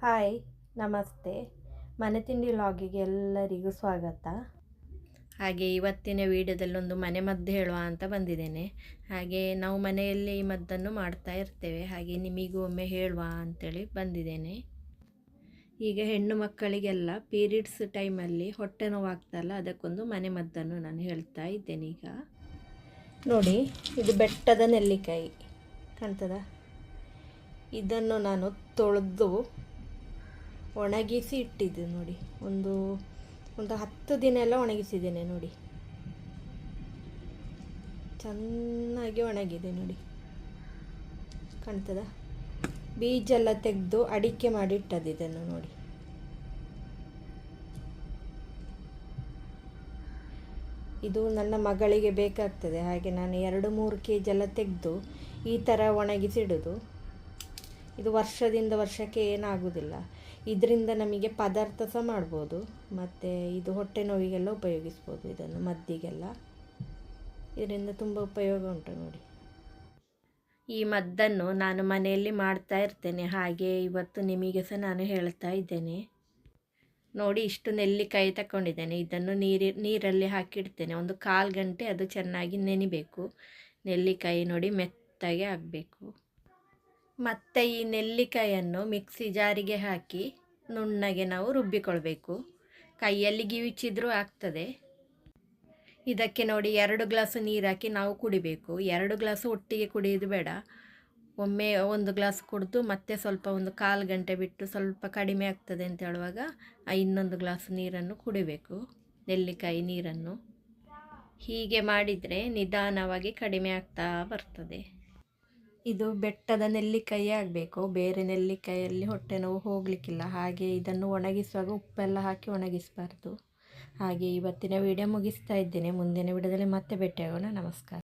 Hi ನಮಸ್ತೆ. ಮನೆ ತಿಂಡಿ ಲಾಗಿಗೆ ಎಲ್ಲರಿಗೂ ಸ್ವಾಗತ. ಹಾಗೆ ಇವತ್ತಿನ ವಿಡಿಯೋದಲ್ಲೊಂದು ಮನೆ ಮದ್ದು ಹೇಳುವ ಅಂತ ಬಂದಿದ್ದೇನೆ. ಹಾಗೆ ನಾವು ಮನೆಯಲ್ಲಿ ಈ ಮದ್ದನ್ನು ಮಾಡ್ತಾ ಇರ್ತೇವೆ. ಹಾಗೆ ನಿಮಗೂ ಒಮ್ಮೆ ಹೇಳುವ ಅಂತೇಳಿ ಬಂದಿದ್ದೇನೆ. ಈಗ ಹೆಣ್ಣು ಮಕ್ಕಳಿಗೆಲ್ಲ ಪೀರಿಯಡ್ಸ್ ಟೈಮಲ್ಲಿ ಹೊಟ್ಟೆ ನೋವಾಗ್ತಲ್ಲ, ಅದಕ್ಕೊಂದು ಮನೆ ಮದ್ದನ್ನು ನಾನು ಹೇಳ್ತಾ ಇದ್ದೇನೆ ಈಗ. ನೋಡಿ, ಇದು ಬೆಟ್ಟದ ನೆಲ್ಲಿಕಾಯಿ ಕಾಣ್ತದ? ಇದನ್ನು ನಾನು ತೊಳೆದು ಒಣಗಿಸಿ ಇಟ್ಟಿದ್ದು ನೋಡಿ. ಒಂದು ಒಂದು ಹತ್ತು ದಿನ ಎಲ್ಲ ಒಣಗಿಸಿದ್ದೇನೆ ನೋಡಿ. ಚೆನ್ನಾಗಿ ಒಣಗಿದೆ ನೋಡಿ. ಕಾಣ್ತದ? ಬೀಜ ಎಲ್ಲ ತೆಗೆದು ಅಡಿಕೆ ಮಾಡಿ ಇಟ್ಟದ್ದು ಇದನ್ನು ನೋಡಿ. ಇದು ನನ್ನ ಮಗಳಿಗೆ ಬೇಕಾಗ್ತದೆ. ಹಾಗೆ ನಾನು ಎರಡು, ಮೂರು ಕೆ ಜಿ ಎಲ್ಲ ತೆಗೆದು ಈ ಥರ ಒಣಗಿಸಿಡೋದು. ಇದು ವರ್ಷದಿಂದ ವರ್ಷಕ್ಕೆ ಏನಾಗುವುದಿಲ್ಲ ಇದರಿಂದ ನಮಗೆ ಪದಾರ್ಥ ಸಹ ಮಾಡ್ಬೋದು. ಮತ್ತು ಇದು ಹೊಟ್ಟೆ ನೋವಿಗೆಲ್ಲ ಉಪಯೋಗಿಸ್ಬೋದು. ಇದನ್ನು ಮದ್ದಿಗೆಲ್ಲ. ಇದರಿಂದ ತುಂಬ ಉಪಯೋಗ ಉಂಟು ನೋಡಿ. ಈ ಮದ್ದನ್ನು ನಾನು ಮನೆಯಲ್ಲಿ ಮಾಡ್ತಾ ಇರ್ತೇನೆ. ಹಾಗೆ ಇವತ್ತು ನಿಮಗೆ ಸಹ ನಾನು ಹೇಳ್ತಾ ಇದ್ದೇನೆ. ನೋಡಿ, ಇಷ್ಟು ನೆಲ್ಲಿಕಾಯಿ ತಗೊಂಡಿದ್ದೇನೆ ಇದನ್ನು ನೀರಿ, ನೀರಲ್ಲಿ ಹಾಕಿಡ್ತೇನೆ. ಒಂದು ಕಾಲು ಗಂಟೆ ಅದು ಚೆನ್ನಾಗಿ ನೆನಿಬೇಕು. ನೆಲ್ಲಿಕಾಯಿ ನೋಡಿ ಮೆತ್ತಗೆ ಆಗಬೇಕು. ಮತ್ತು ಈ ನೆಲ್ಲಿಕಾಯನ್ನು ಮಿಕ್ಸಿ ಜಾರಿಗೆ ಹಾಕಿ ನುಣ್ಣಗೆ ನಾವು ರುಬ್ಬಿಕೊಳ್ಬೇಕು. ಕೈಯಲ್ಲಿ ಗಿವಿಚಿದ್ರೂ ಆಗ್ತದೆ. ಇದಕ್ಕೆ ನೋಡಿ ಎರಡು ಗ್ಲಾಸ್ ನೀರು ಹಾಕಿ ನಾವು ಕುಡಿಬೇಕು. ಎರಡು ಗ್ಲಾಸ್ ಒಟ್ಟಿಗೆ ಕುಡಿಯೋದು ಬೇಡ. ಒಮ್ಮೆ ಒಂದು ಗ್ಲಾಸ್ ಕುಡಿದು ಮತ್ತೆ ಸ್ವಲ್ಪ ಒಂದು ಕಾಲು ಗಂಟೆ ಬಿಟ್ಟು ಸ್ವಲ್ಪ ಕಡಿಮೆ ಆಗ್ತದೆ ಅಂತ ಹೇಳುವಾಗ ಇನ್ನೊಂದು ಗ್ಲಾಸ್ ನೀರನ್ನು ಕುಡಿಬೇಕು. ನೆಲ್ಲಿಕಾಯಿ ನೀರನ್ನು. ಹೀಗೆ ಮಾಡಿದರೆ ನಿಧಾನವಾಗಿ ಕಡಿಮೆ ಆಗ್ತಾ ಬರ್ತದೆ. ಇದು ಬೆಟ್ಟದ ನೆಲ್ಲಿಕಾಯಿ ಆಗಬೇಕು. ಬೇರೆ ನೆಲ್ಲಿಕಾಯಲ್ಲಿ ಹೊಟ್ಟೆ ನೋವು ಹೋಗಲಿಕ್ಕಿಲ್ಲ. ಹಾಗೆ ಇದನ್ನು ಒಣಗಿಸುವಾಗ ಉಪ್ಪೆಲ್ಲ ಹಾಕಿ ಒಣಗಿಸಬಾರ್ದು. ಹಾಗೆ ಇವತ್ತಿನ ವಿಡಿಯೋ ಮುಗಿಸ್ತಾ ಇದ್ದೇನೆ. ಮುಂದಿನ ವಿಡಿಯೋದಲ್ಲಿ ಮತ್ತೆ ಭೇಟಿಯಾಗೋಣ. ನಮಸ್ಕಾರ.